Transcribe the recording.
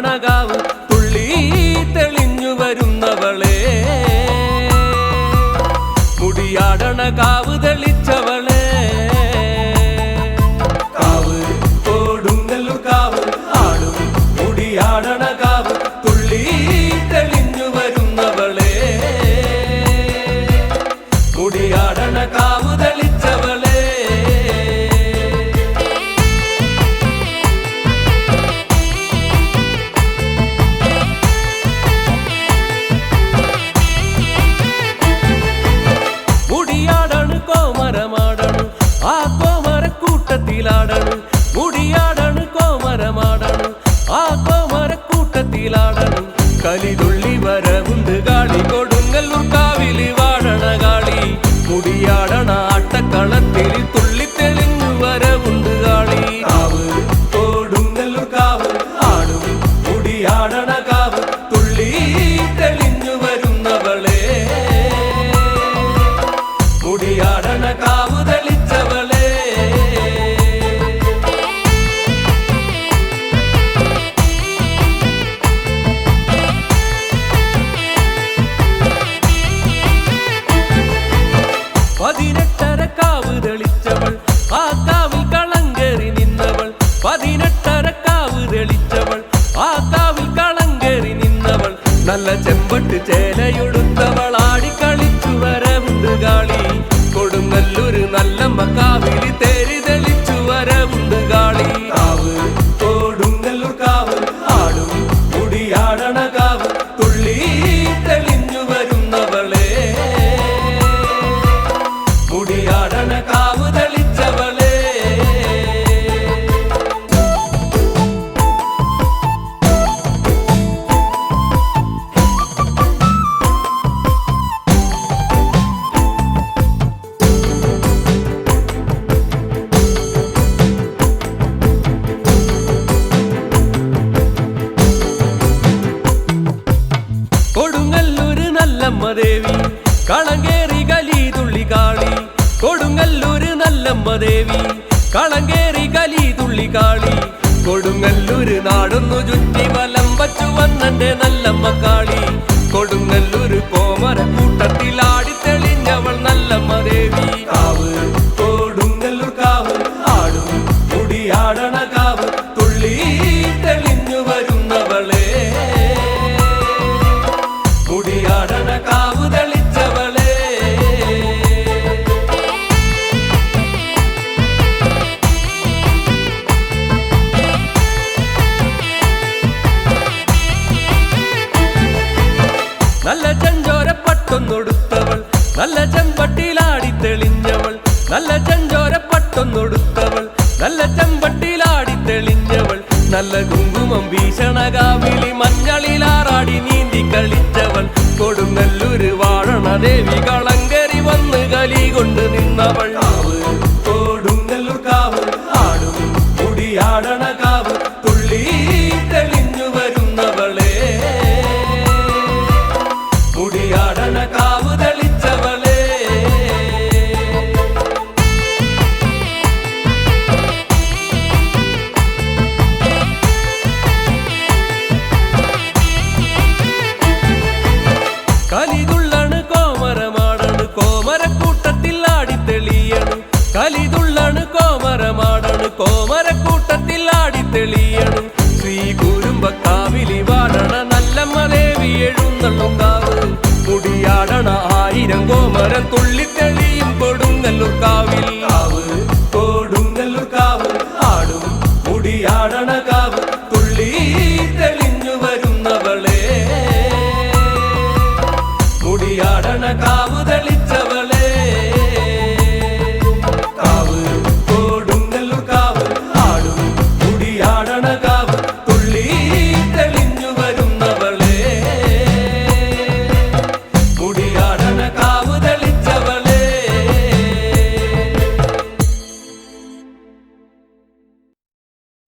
മുടിയാടണകാവ് തുള്ളി തെളിഞ്ഞു വരുന്നവളെ. മുടിയാടണകാവ് തെളിച്ചവളെ. കൂട്ടത്തിലാടണ് കലിതുള്ളി വരവുണ്ട് കാളി കൊടുങ്ങല്ലൂർ കാവിലി വാഴണ മുടിയാടണ നല്ലമ്മ ദേവി കളങ്കേറി കലി തുള്ളി കാളി. കൊടുങ്ങല്ലൂര് നല്ലമ്മ ദേവി കളങ്കേറി കലി തുള്ളി കാളി. കൊടുങ്ങല്ലൂര് നാടൊന്നു ചുറ്റി വലം വച്ചു വന്നെ നല്ലമ്മ കാളി. കൊടുങ്ങല്ലൂര് കോമര കൂട്ടത്തിൽ നല്ല ചെമ്പട്ടിയിലാടി തെളിഞ്ഞവൾ. നല്ല ചെഞ്ചോരപ്പട്ടൊന്നൊടുത്തവൾ. നല്ല ചെമ്പട്ടിയിലാടി തെളിഞ്ഞവൾ. നല്ല കുങ്കുമം ഭീഷണകാവിലി മഞ്ഞളിലാറാടി നീന്തി കളിച്ചവൾ. കൊടുങ്ങല്ലൂര് വാഴണ ദേവി കളങ്കരി വന്ന് കലി കൊണ്ട് നിന്നവൾ. കൊടുങ്ങല്ലൂർ കാവ് ആടും കലിതുള്ളണ് കോമരമാടണ് കോമരക്കൂട്ടത്തിൽ ആടിത്തെളിയണ് ശ്രീ കുരുമ്പക്കാവിലി വാടണ നല്ലമ്മ ദേവി എഴുന്നള്ളും കാവ്. മുടിയാടണ ആയിരം കോമരം തുള്ളിത്തെളിയും കൊടുങ്ങല്ലൂർ കാവിൽ. കാവ്